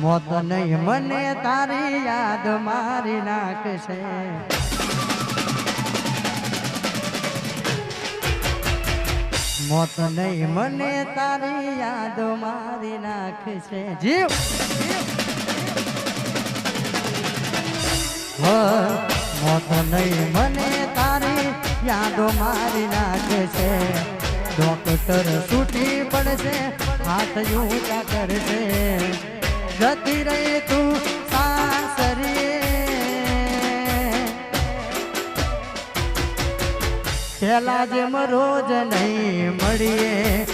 મોત નહીં મને તારી યાદ મારી નાખશે. મોત નહીં મને તારી યાદ મારી નાખશે. જીવ! મોત નહીં મને તારી યાદો મારી નાખશે. ડોક્ટર છૂટી પડશે, હાથ ઊંચા કરશે. જતી રહી તું સાસરીએ પેલા જેમ રોજ નહીં મળીએ.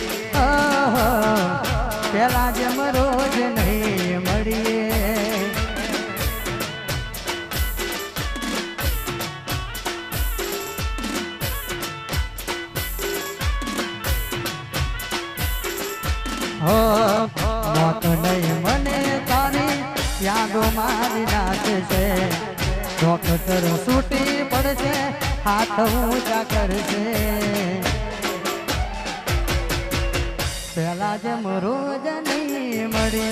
પેલા જેમ રોજ નહીં તારી યાદો મારી નાખશે ડોક્ટર છૂટી પડશે, હાથ ઊંચા કરશે. પેલા જેમ રોજ નહીં મળે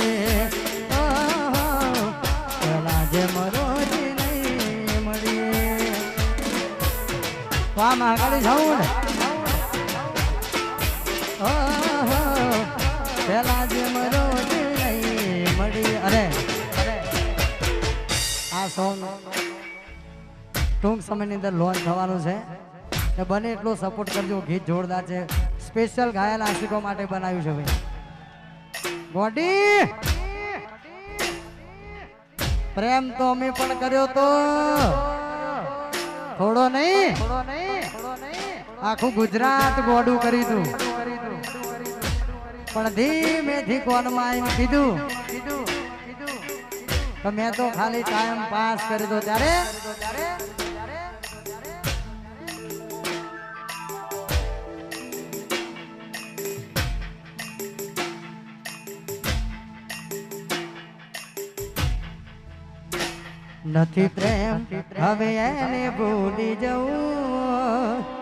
પેલા જેમ રોજ નહીં મળીએ વામ આગળ જવું ને પેલા જેમ રોજ સોંગ ટૂંક સમયની અંદર લોન્ચ થવાનું છે. ને બને એટલો સપોર્ટ કરજો. ગીત જોરદાર છે. સ્પેશિયલ ઘાયલ આશિકો માટે બનાવ્યું છે ભાઈ. ગોડી! પ્રેમ તો અમે પણ કર્યો તો. થોડો નહીં. આખું ગુજરાત ગોડું કરી દઉં પણ ધીમેથી કોનમાં કીધું કીધું. તો મેં તો ખાલી ટાઈમ પાસ કરી દો ત્યારે. નથી પ્રેમ હવે એને ભૂલી જવું.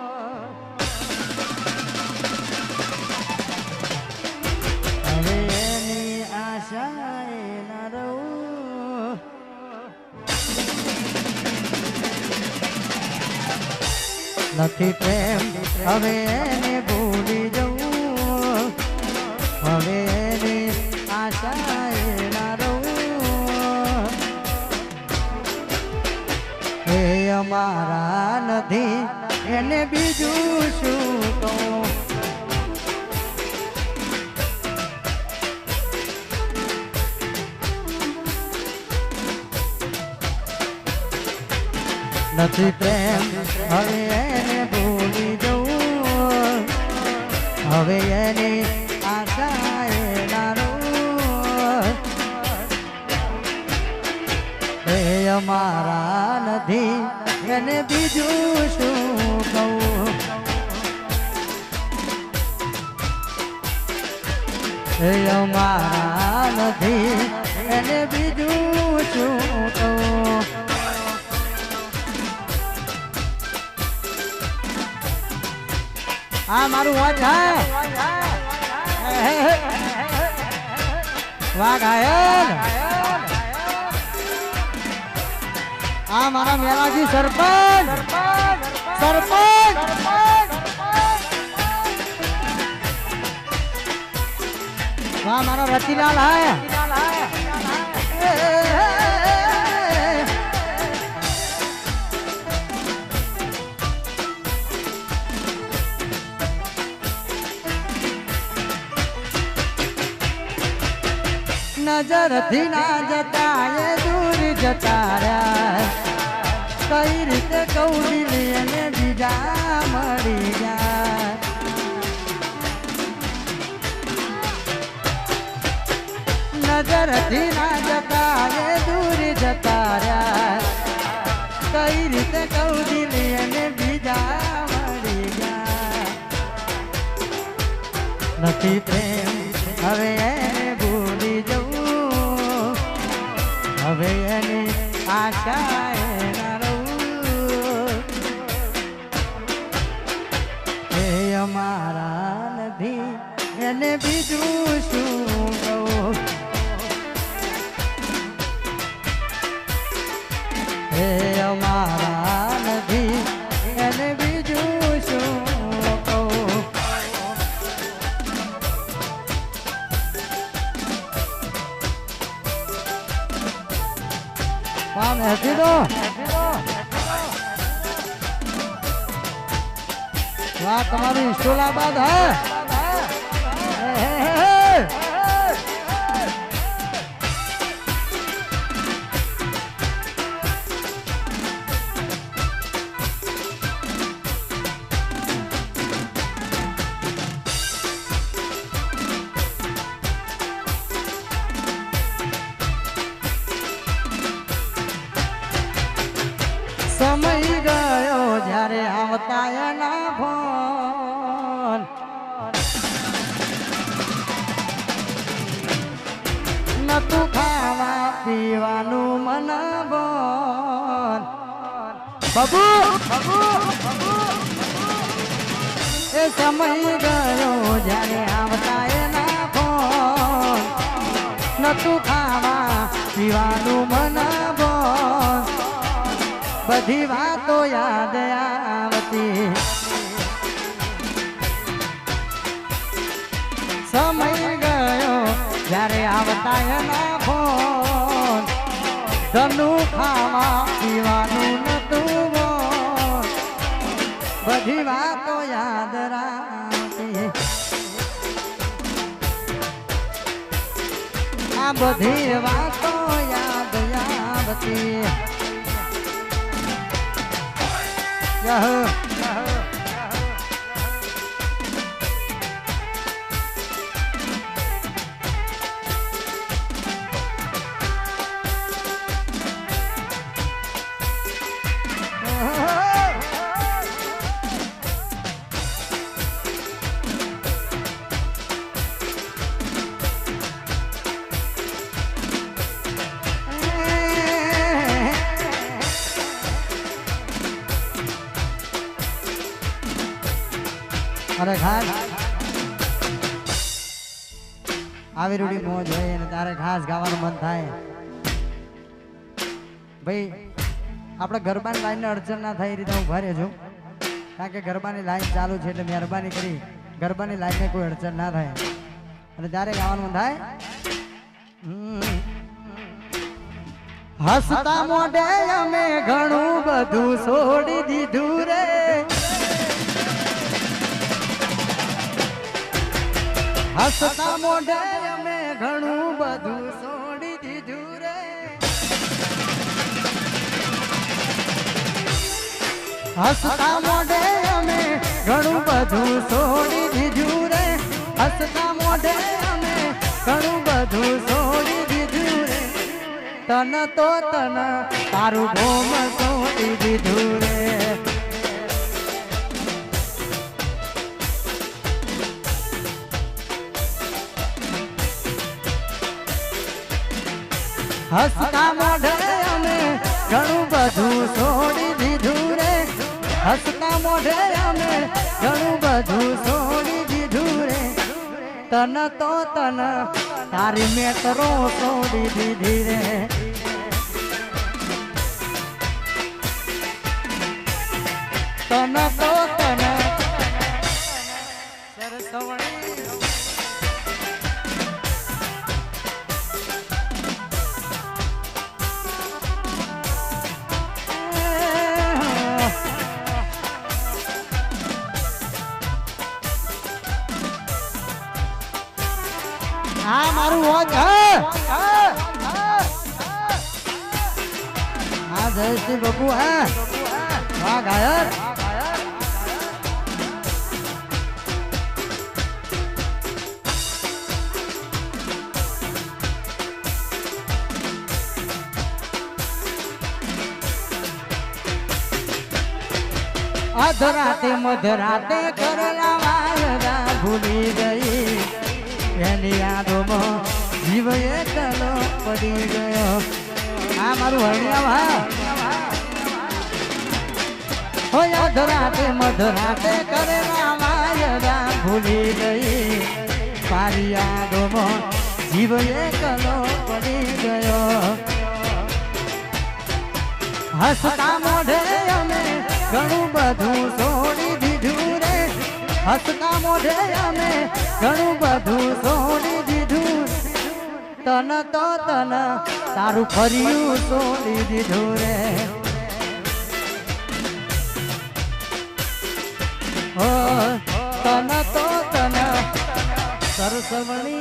નથી પ્રેમ. હવે એને ભૂલી જવું. હવે એની આશા ના રહું એ અમારા નથી, એને બીજું શું કહું? નથી પ્રેમ. હવે એને ભૂલી જવું હવે એની આશા એનારો એ અમારા નથી, એને બીજું શું કહું? એ અમારા નથી, એને બીજું શું કહું? આ મારું વાઘ છે વાઘ ઘાયલ આ મારા મેલાજી સરપંચ. સરપંચ. વાહ, મારો રતિલાલ હાય નજરથી ના જતા એ દૂર જતા રહ્યા કઈ રીતે કૌડી એને બીજા મળી ગયા નજરથી ના જતા એ દૂર જતા રહ્યા કઈ રીતે કૌડી એને બીજા મળી ગયા નથી પ્રેમ અમારા એને બીજું શું કહું હે અમારા મહેતી દો. વાહ તમારી ઇસ્ટોલાબાદ હે, આવતા એના ફોન નતું ખાવા પીવાનું મન બોન બાબુ એ સમય ગયો જ્યારે આવતા એના ફોન નતું ખાવા પીવાનું મન બોન બધી વાતો યાદ આવતી સમય ગયો જ્યારે આવતા એના ફોન. ધનું ખાવા પીવાનું નતું. બધી વાતો યાદ રાખી આ બધી વાતો યાદ આવતી યહ. અરે ખાસ. આવી રૂડી મોજ હોય અને તારે ખાસ ગાવાનું મન થાય. ભાઈ આપણે ગરબાની લાઈનને અડચણ ના થાય એ રીતે હું ભરે છું. કારણ કે ગરબાની લાઈન ચાલુ છે એટલે મહેરબાની કરી ગરબાની લાઈનને કોઈ અડચણ ના થાય. અને ત્યારે ગાવાનું મન થાય. હસતા મોઢે અમે ઘણું બધું છોડી દીધું રે. હસતા મોઢે અમે ઘણું બધું છોડી દીધું રે. હસતા મોઢે અમે ઘણું બધું છોડી દીધું રે. હસતા મોઢે અમે ઘણું બધું છોડી દીધું રે. તન તો તન તારું ભોમ છોડી દીધું રે. હસતા મોઢે અમે ઘણું બધું છોડી દીધું રે. હસતા મોઢે અમે ઘણું બધું છોડી દીધું રે. તન તો તન તારી મેટરો છોડી દીધી રે. તન તો તન. સરસવણી જયશ્રી બાપુ હે? વાહ ગાયક અધરાતે મધરાતે કરેલા વાયદા ભૂલી ગઈ. એની યાદોમાં જીવ એકલો પડી ગયો. આ મારું જીવ એકલો પડી ગયો. હસતા મોઢે અમે ઘણું બધું છોડી દીધું રે. હસતા મોઢે અમે ઘણું બધું છોડી દીધું તન તો તન તારું ફર્યું છોડી દીધું રે હો તન તો તન સરસવણી